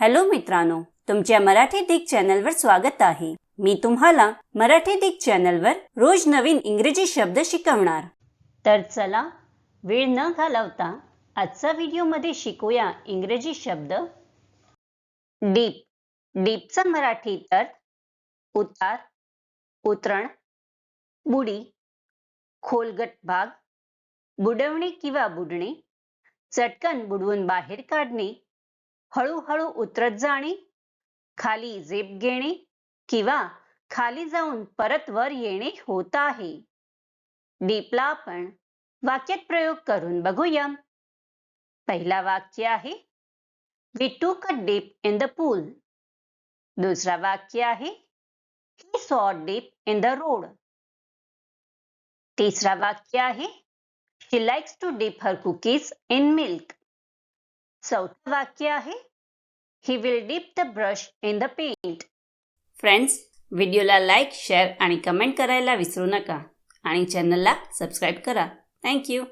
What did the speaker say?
Hello मित्रांनो तुमच्या मराठी दिग चॅनलवर स्वागत आहे. मी तुम्हाला मराठी दिग चॅनलवर रोज नवीन इंग्रजी शब्द शिकवणार. तर चला वेळ न घालवता आजचा व्हिडिओमध्ये शिकूया इंग्रजी शब्द. डीप डीपचा मराठी तर उतार उतरण बुडी खोलगट भाग बुडवणे किंवा बुडणे चटकन बुडवून बाहेर काढणे हळूहळू उतरत जाणे खाली झेप घेणे किंवा खाली जाऊन परत वर येणे होत आहे. डीपला आपण वाक्यात प्रयोग करून बघूया. पहिला वाक्य आहे we took a dip in the pool दुसरा वाक्य आहे he saw dip in the road तिसरा वाक्य आहे she likes to dip her cookies in milk चौथं वाक्य आहे he will dip the brush in the paint friends व्हिडिओला लाईक शेअर आणि कमेंट करायला विसरू नका आणि चॅनलला सबस्क्राईब करा. थँक्यू